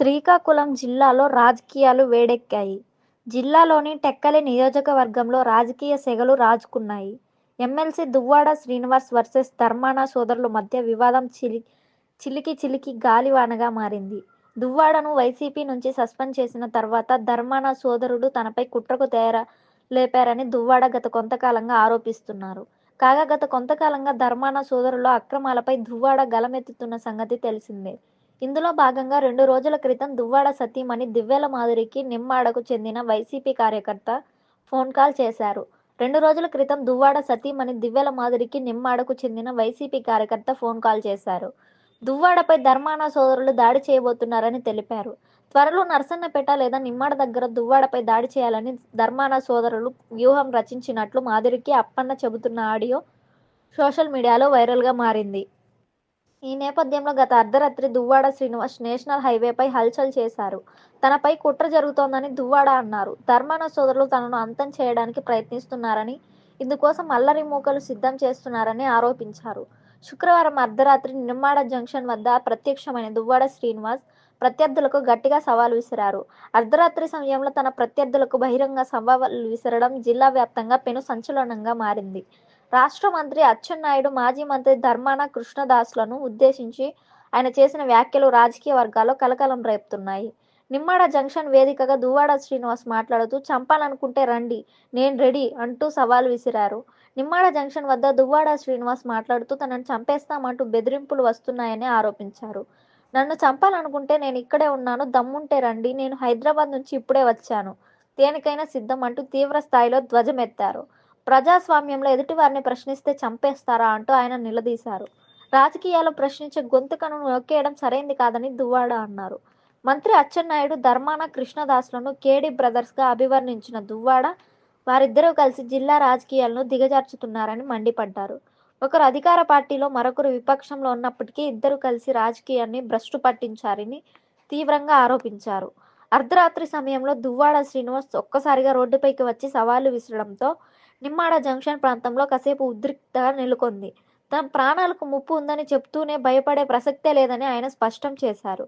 శ్రీకాకుళం జిల్లాలో రాజకీయాలు వేడెక్కాయి. జిల్లాలోని టెక్కలి నియోజకవర్గంలో రాజకీయ సెగలు రాజుకున్నాయి. ఎమ్మెల్సీ దువ్వాడ శ్రీనివాస్ వర్సెస్ ధర్మాన సోదరుల మధ్య వివాదం చిలి చిలికి చిలికి గాలివానగా మారింది. దువ్వాడను వైసీపీ నుంచి సస్పెండ్ చేసిన తర్వాత ధర్మాన సోదరుడు తనపై కుట్రకు తయార లేపారని దువ్వాడ గత కొంతకాలంగా ఆరోపిస్తున్నారు. కాగా గత కొంతకాలంగా ధర్మాన సోదరుల అక్రమాలపై దువ్వాడ గలమెత్తుతున్న సంగతి తెలిసిందే. ఇందులో భాగంగా రెండు రోజుల క్రితం దువ్వాడ సతీమణి దివ్యల మాధురికి నిమ్మాడకు చెందిన వైసీపీ కార్యకర్త ఫోన్ కాల్ చేశారు. రెండు రోజుల క్రితం దువ్వాడ సతీమణి దివ్యల మాధురికి నిమ్మాడకు చెందిన వైసీపీ కార్యకర్త ఫోన్ కాల్ చేశారు. దువ్వాడపై ధర్మాన సోదరులు దాడి చేయబోతున్నారని తెలిపారు. త్వరలో నర్సన్నపేట లేదా నిమ్మాడ దగ్గర దువ్వాడపై దాడి చేయాలని ధర్మాన సోదరులు వ్యూహం రచించినట్లు మాధురికి అప్పన్న చెబుతున్న ఆడియో సోషల్ మీడియాలో వైరల్గా మారింది. ఈ నేపథ్యంలో గత అర్ధరాత్రి దువ్వాడ శ్రీనివాస్ నేషనల్ హైవేపై హల్చల్ చేశారు. తనపై కుట్ర జరుగుతోందని దువ్వాడ అన్నారు. ధర్మాన సోదరులు తనను అంతం చేయడానికి ప్రయత్నిస్తున్నారని, ఇందుకోసం అల్లరి మూకలు సిద్ధం చేస్తున్నారని ఆరోపించారు. శుక్రవారం అర్ధరాత్రి నిమ్మాడ జంక్షన్ వద్ద ప్రత్యక్షమైన దువ్వాడ శ్రీనివాస్ ప్రత్యర్థులకు గట్టిగా సవాల్ విసిరారు. అర్ధరాత్రి సమయంలో తన ప్రత్యర్థులకు బహిరంగ సవాలు విసరడం జిల్లా వ్యాప్తంగా పెను సంచలనంగా మారింది. రాష్ట్ర మంత్రి అచ్చెన్నాయుడు, మాజీ మంత్రి ధర్మాన కృష్ణదాస్లను ఉద్దేశించి ఆయన చేసిన వ్యాఖ్యలు రాజకీయ వర్గాల్లో కలకలం రేపుతున్నాయి. నిమ్మాడ జంక్షన్ వేదికగా దువ్వాడ శ్రీనివాస్ మాట్లాడుతూ చంపాలనుకుంటే రండి నేను రెడీ అంటూ సవాల్ విసిరారు. నిమ్మాడ జంక్షన్ వద్ద దువ్వాడ శ్రీనివాస్ మాట్లాడుతూ తనను చంపేస్తామంటూ బెదిరింపులు వస్తున్నాయని ఆరోపించారు. నన్ను చంపాలనుకుంటే నేను ఇక్కడే ఉన్నాను దమ్ముంటే రండి నేను హైదరాబాద్ నుంచి ఇప్పుడే వచ్చాను. దేనికైనా సిద్ధం అంటూ తీవ్ర స్థాయిలో ధ్వజమెత్తారు. ప్రజాస్వామ్యంలో ఎదుటివారిని ప్రశ్నిస్తే చంపేస్తారా అంటూ ఆయన నిలదీశారు. రాజకీయాల్లో ప్రశ్నించే గొంతుకను నొక్కేయడం సరైంది కాదని దువ్వాడ అన్నారు. మంత్రి అచ్చెన్నాయుడు, ధర్మాన కృష్ణదాస్లను కేడి బ్రదర్స్గా అభివర్ణించిన దువ్వాడ వారిద్దరూ కలిసి జిల్లా రాజకీయాలను దిగజార్చుతున్నారని మండిపడ్డారు. ఒకరు అధికార పార్టీలో మరొకరు విపక్షంలో ఉన్నప్పటికీ ఇద్దరు కలిసి రాజకీయాన్ని భ్రష్టు పట్టించారని తీవ్రంగా ఆరోపించారు. అర్ధరాత్రి సమయంలో దువ్వాడ శ్రీనివాస్ ఒక్కసారిగా రోడ్డుపైకి వచ్చి సవాళ్ళు విసరడంతో నిమ్మాడ జంక్షన్ ప్రాంతంలో కాసేపు ఉద్రిక్తత నెలకొంది. తమ ప్రాణాలకు ముప్పు ఉందని చెప్తూనే భయపడే ప్రసక్తే లేదని ఆయన స్పష్టం చేశారు.